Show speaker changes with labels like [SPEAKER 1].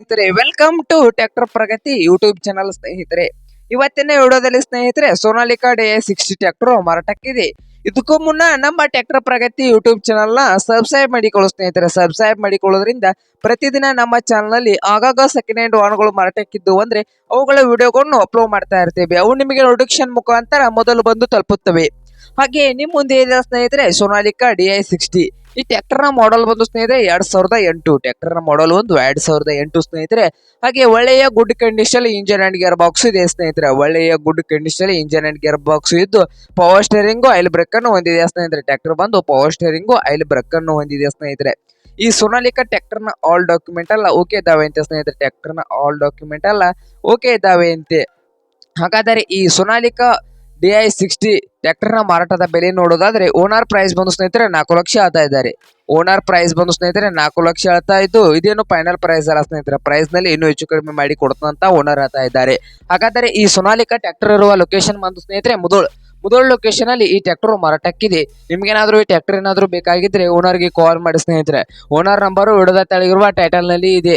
[SPEAKER 1] ಸ್ನೇಹಿತರೆ welcome to tractor Pragati YouTube channel ಸ್ನೇಹಿತರೆ. ಇವತ್ತಿನ ವಿಡಿಯೋದಲ್ಲಿ ಸ್ನೇಹಿತರೆ, ಸೋನಾಲಿಕಾ ಡೇ ಸಿಕ್ಸ್ಟಿ ಟ್ರ್ಯಾಕ್ಟರ್ ಮಾರಾಟಕ್ಕಿದೆ. ಇದಕ್ಕೂ ಮುನ್ನ ನಮ್ಮ ಟ್ರ್ಯಾಕ್ಟರ್ ಪ್ರಗತಿ ಯೂಟ್ಯೂಬ್ ಚಾನಲ್ನ ಸಬ್ಸ್ಕ್ರೈಬ್ ಮಾಡಿಕೊಳ್ಳೋ ಸ್ನೇಹಿತರೆ. ಸಬ್ಸ್ಕ್ರೈಬ್ ಮಾಡಿಕೊಳ್ಳೋದ್ರಿಂದ ಪ್ರತಿದಿನ ನಮ್ಮ ಚಾನಲ್ನಲ್ಲಿ ಆಗಾಗ ಸೆಕೆಂಡ್ ಹ್ಯಾಂಡ್ ವಾಹನಗಳು ಮಾರಾಟಕ್ಕಿದ್ದು ಅಂದ್ರೆ ಅವುಗಳ ವಿಡಿಯೋಗಳನ್ನು ಅಪ್ಲೋಡ್ ಮಾಡ್ತಾ ಇರ್ತೇವೆ. ಅವು ನಿಮಗೆ ನೋಟಿಫಿಕೇಶನ್ ಮುಖಾಂತರ ಮೊದಲು ಬಂದು ತಲುಪುತ್ತವೆ. ಹಾಗೆ ನಿಮ್ ಮುಂದೆ ಇದೆ ಸ್ನೇಹಿತರೆ, ಸೋನಾಲಿಕಾ ಡಿ ಐ ಸಿಕ್ಸ್ಟಿ ಈ ಟ್ರ್ಯಾಕ್ಟರ್ನ ಮಾಡೆಲ್ ಬಂದು ಸ್ನೇಹಿತರೆ, ಎರಡ್ ಸಾವಿರದ ಎಂಟು. ಟ್ರ್ಯಾಕ್ಟರ್ನ ಮಾಡೆಲ್ ಒಂದು ಎರಡ್ ಸಾವಿರದ ಎಂಟು ಸ್ನೇಹಿತರೆ. ಹಾಗೆ ಒಳ್ಳೆಯ good condition engine and gear box ಇದೆ ಸ್ನೇಹಿತರೆ. ಒಳ್ಳೆಯ good condition engine and gear box ಇದ್ದು ಪವರ್ ಸ್ಟೇರಿಂಗು ಆಯಿಲ್ ಬ್ರೇಕ್ ಅನ್ನು ಹೊಂದಿದೆ ಸ್ನೇಹಿತರೆ. ಟ್ರ್ಯಾಕ್ಟರ್ ಬಂದು ಪವರ್ ಸ್ಟೇರಿಂಗು ಆಯಿಲ್ ಬ್ರೇಕ್ ಅನ್ನು ಹೊಂದಿದೆ ಸ್ನೇಹಿತರೆ. ಈ ಸೋನಾಲಿಕಾ ಟ್ರ್ಯಾಕ್ಟರ್ನ ಆಲ್ ಡಾಕ್ಯುಮೆಂಟ್ ಅಲ್ಲ ಓಕೆ ಇದಾವೆ ಅಂತೆ ಸ್ನೇಹಿತರೆ. ಟ್ರ್ಯಾಕ್ಟರ್ನ ಆಲ್ ಡಾಕ್ಯುಮೆಂಟ್ ಅಲ್ಲ ಓಕೆ ಇದಾವೆ ಅಂತೆ. ಹಾಗಾದರೆ ಈ ಸೊನಾಲಿಕಾ ಡಿ ಐ ಸಿಕ್ಸ್ಟಿ ನ ಮಾರಾಟದ ಬೆಲೆ ನೋಡೋದಾದ್ರೆ ಓನರ್ ಪ್ರೈಸ್ ಬಂದು ಸ್ನೇಹಿತರೆ ನಾಲ್ಕು ಲಕ್ಷ ಹೇಳ್ತಾ ಇದ್ದಾರೆ. ಓನರ್ ಪ್ರೈಸ್ ಬಂದು ಸ್ನೇಹಿತರೆ ನಾಲ್ಕು ಲಕ್ಷ ಹೇಳ್ತಾ ಇದ್ದು, ಇದೇನು ಫೈನಲ್ ಪ್ರೈಸ್ ಅಲ್ಲ ಸ್ನೇಹಿತರೆ ಪ್ರೈಸ್ನಲ್ಲಿ ಇನ್ನೂ ಹೆಚ್ಚು ಕಡಿಮೆ ಮಾಡಿ ಕೊಡ್ತಂತ ಓನರ್ ಹೇಳ್ತಾ ಇದ್ದಾರೆ. ಹಾಗಾದರೆ ಈ ಸೊನಾಲಿಕಾ ಟ್ರ್ಯಾಕ್ಟರ್ ಇರುವ ಲೊಕೇಶನ್ ಬಂದು ಸ್ನೇಹಿತರೆ, ಮುದೋಳ್ ಮುದೋಳ್ ಲೊಕೇಶನ್ ಅಲ್ಲಿ ಈ ಟ್ರ್ಯಾಕ್ಟರ್ ಮಾರಾಟಕ್ಕಿದೆ. ನಿಮ್ಗೇನಾದ್ರೂ ಈ ಟ್ರ್ಯಾಕ್ಟರ್ ಏನಾದ್ರೂ ಬೇಕಾಗಿದ್ರೆ ಓನರ್ಗೆ ಕಾಲ್ ಮಾಡಿ ಸ್ನೇಹಿತರೆ. ಓನರ್ ನಂಬರು ಹಿಡಿದ ತೆಳಗಿರುವ ಟೈಟಲ್ನಲ್ಲಿ ಇದೆ.